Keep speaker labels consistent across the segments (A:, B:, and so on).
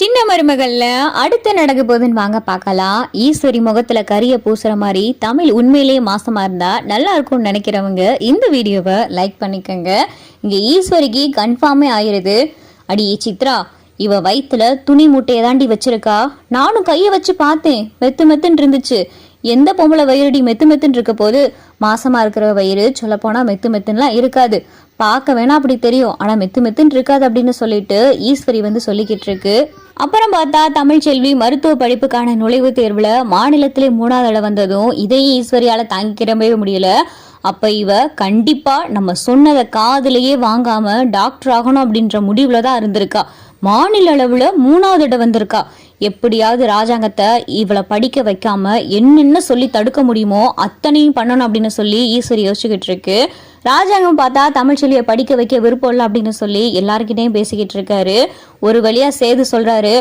A: சின்ன மருமகள்ல அடுத்து நடக்க போகுதுன்னு வாங்க பார்க்கலாம். ஈஸ்வரி முகத்துல கரிய பூசுற மாதிரி தமிழ் உண்மையிலேயே மாசமா இருந்தா நல்லா இருக்கும்னு நினைக்கிறவங்க இந்த வீடியோவை லைக் பண்ணிக்கோங்க. இங்க ஈஸ்வரிக்கு கன்ஃபார்மே ஆயிருது. அடி சித்ரா இவ வயிற்றுல துணி மூட்டையை தாண்டி வச்சிருக்கா? நானும் கையை வச்சு பார்த்தேன். மெத்து மெத்துன்னு இருந்துச்சு. எந்த பொம்பளை வயிறுடி மெத்து மெத்துன்னு இருக்க போது மாசமா இருக்கிற வயிறு சொல்லப்போனா மெத்து மெத்துன்னுலாம் இருக்காது. பார்க்க வேணா அப்படி தெரியும். ஆனா மெத்து மெத்துன்னு இருக்காது அப்படின்னு சொல்லிட்டு ஈஸ்வரி வந்து சொல்லிக்கிட்டு இருக்கு. அப்புறம் பார்த்தா தமிழ்ச்செல்வி மருத்துவ படிப்புக்கான நுழைவுத் தேர்வுல மாநிலத்திலே மூணாவது இடம் வந்ததும் இதையே ஈஸ்வரியால தாங்கிக்கிறவே முடியல. அப்போ இவ கண்டிப்பாக நம்ம சொன்னதை காதுலயே வாங்காம டாக்டர் ஆகணும் அப்படின்ற முடிவில் தான் இருந்திருக்கா. மாநில அளவில் மூணாவது இடம் வந்திருக்கா. எப்படியாவது ராஜாங்கத்தை இவளை படிக்க வைக்காம என்னென்ன சொல்லி தடுக்க முடியுமோ அத்தனையும் பண்ணணும் அப்படின்னு சொல்லி ஈஸ்வரி யோசிச்சுக்கிட்டு இருக்கு. ராஜாங்கம் பார்த்தா தமிழ்ச்செல்வியை படிக்க வைக்க விருப்பம் இல்லை அப்படின்னு சொல்லி எல்லாருக்கிட்டையும் பேசிக்கிட்டு இருக்காரு. ஒரு வழியாக சேது சொல்கிறாரு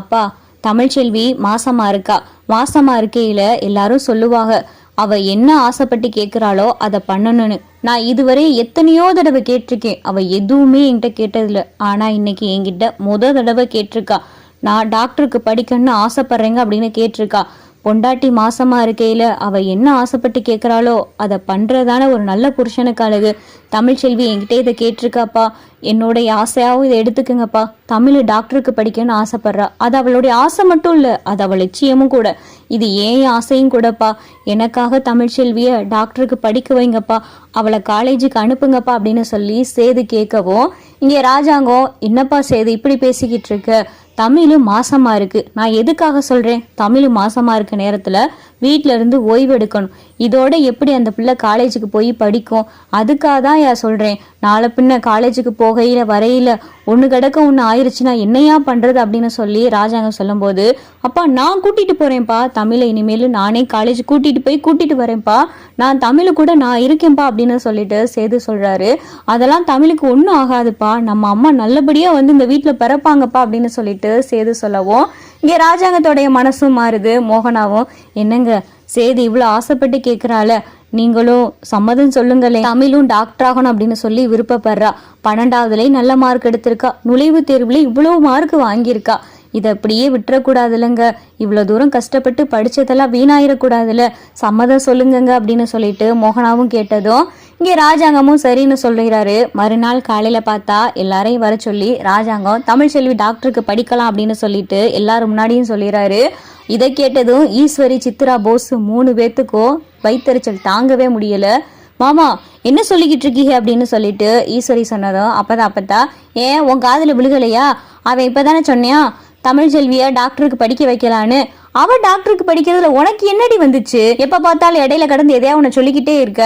A: அப்பா தமிழ்ச்செல்வி மாசமாக இருக்கா? மாசமாக இருக்கையில் எல்லாரும் சொல்லுவாங்க அவ என்ன ஆசைப்பட்டு கேட்குறாளோ அதை பண்ணணும்னு. நான் இதுவரை எத்தனையோ தடவை கேட்டிருக்கேன். அவ எதுவுமே என்கிட்ட கேட்டதில்ல. ஆனா இன்னைக்கு என்கிட்ட முத தடவை கேட்டிருக்கா. நான் டாக்டருக்கு படிக்கணும்னு ஆசைப்படுறேங்க அப்படின்னு கேட்டிருக்கா. பொண்டாட்டி மாசமா இருக்கையில அவ என்ன ஆசைப்பட்டு கேட்குறாளோ அதை பண்றதான ஒரு நல்ல புருஷனுக்கு அழகு. தமிழ்ச்செல்வி என்கிட்ட இதை கேட்டிருக்காப்பா. என்னுடைய ஆசையாகவும் இதை எடுத்துக்குங்கப்பா. தமிழ் டாக்டருக்கு படிக்கணும்னு ஆசைப்படுறா. அது அவளுடைய ஆசை மட்டும் இல்லை அது அவள் லட்சியமும் கூட. இது ஏன் ஆசையும் கூடப்பா. எனக்காக தமிழ்ச்செல்வியை டாக்டருக்கு படிக்க வைங்கப்பா. அவளை காலேஜுக்கு அனுப்புங்கப்பா அப்படின்னு சொல்லி சேது கேட்கவும் இங்கே ராஜாங்கம் என்னப்பா சேது இப்படி பேசிக்கிட்டு இருக்க? தமிழும் மாசமாக இருக்கு. நான் எதுக்காக சொல்கிறேன் தமிழ் மாசமாக இருக்க நேரத்தில் வீட்டில இருந்து ஓய்வு எடுக்கணும். இதோட எப்படி அந்த பிள்ளை காலேஜுக்கு போய் படிக்கும்? அதுக்காக தான் யா சொல்றேன். நாளை பின்ன காலேஜுக்கு போகையில வரையில ஒன்று கிடக்க ஒன்று ஆயிருச்சுன்னா என்னையா பண்ணுறது அப்படின்னு சொல்லி ராஜாங்கம் சொல்லும்போது அப்பா நான் கூட்டிகிட்டு போகிறேன்ப்பா தமிழை இனிமேல் நானே காலேஜ் கூட்டிகிட்டு போய் கூட்டிகிட்டு வரேன்ப்பா. நான் தமிழ் கூட நான் இருக்கேன்ப்பா அப்படின்னு சொல்லிட்டு சேது சொல்கிறாரு அதெல்லாம் தமிழுக்கு ஒன்றும் ஆகாதுப்பா. நம்ம அம்மா நல்லபடியாக வந்து இந்த வீட்டில் பிறப்பாங்கப்பா அப்படின்னு சொல்லிட்டு சேது சொல்லவும் இங்கே ராஜாங்கத்தோடைய மனசும் மாறுது மோகனாவும். என்னங்க சேது இவ்வளோ ஆசைப்பட்டு கேட்குறாள நீங்களும் சம்மதம் சொல்லுங்களே தமிழும் டாக்டர் ஆகணும் அப்படின்னு சொல்லி விருப்பப்படுறா. பன்னெண்டாவதுலேயும் நல்ல மார்க் எடுத்திருக்கா. நுழைவுத் தேர்வுல இவ்வளோ மார்க் வாங்கியிருக்கா. இதை அப்படியே விட்டுறக்கூடாதுலங்க. இவ்வளோ தூரம் கஷ்டப்பட்டு படித்ததெல்லாம் வீணாயிடக்கூடாதுல்ல சம்மதம் சொல்லுங்கங்க அப்படின்னு சொல்லிட்டு மோகனாவும் கேட்டதும் இங்கே ராஜாங்கமும் சரின்னு சொல்லுகிறாரு. மறுநாள் காலையில் பார்த்தா எல்லாரையும் வர சொல்லி ராஜாங்கம் தமிழ்ச்செல்வி டாக்டருக்கு படிக்கலாம் அப்படின்னு சொல்லிட்டு எல்லாரும் முன்னாடியும் சொல்லிடுறாரு இதை கேட்டதும் ஈஸ்வரி சித்ரா போஸ் மூணு பேர்த்துக்கும் வைத்தறிச்சல் தாங்கவே முடியலை. மாமா என்ன சொல்லிக்கிட்டு இருக்கீங்க? அப்படின்னு சொல்லிட்டு ஈஸ்வரி சொன்னதும் அப்பதான் அப்பத்தா ஏன் உன் காதில் விழுகலையா? அவன் இப்போ தானே சொன்னியான் தமிழ் செல்வியை டாக்டருக்கு படிக்க வைக்கலான்னு. அவன் டாக்டருக்கு படிக்கிறதுல உனக்கு என்னடி வந்துச்சு? எப்போ பார்த்தாலும் இடையில கடந்து எதையா உன்னை சொல்லிக்கிட்டே இருக்க?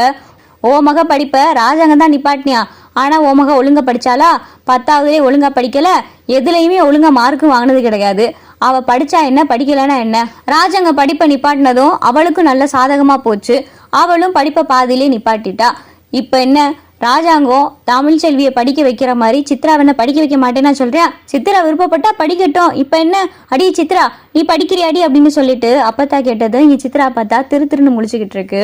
A: ஓ மக படிப்ப ராஜாங்க தான் நிப்பாட்டினியா? ஆனால் ஓ மக ஒழுங்கா படித்தாலா பத்தாவதுலயே ஒழுங்காக படிக்கலை. எதுலேயுமே ஒழுங்காக மார்க்கும் வாங்கினது கிடையாது. அவ படிச்சா என்ன படிக்கலைன்னா என்ன? ராஜாங்க படிப்பை நிப்பாட்டினதும் அவளுக்கும் நல்ல சாதகமா போச்சு. அவளும் படிப்பை பாதியிலே நிப்பாட்டிட்டா. இப்ப என்ன? ராஜாங்கம் தமிழ் செல்வியை படிக்க வைக்கிற மாதிரி சித்ராவனை படிக்க வைக்க மாட்டேன்னா சொல்றியா? சித்ரா விருப்பப்பட்டா படிக்கட்டும். இப்ப என்ன? அடி சித்ரா நீ படிக்கிறியாடி அப்படின்னு சொல்லிட்டு அப்பத்தா கேட்டது இங்க சித்ரா பார்த்தா திரு திருன்னு முடிச்சுக்கிட்டு இருக்கு.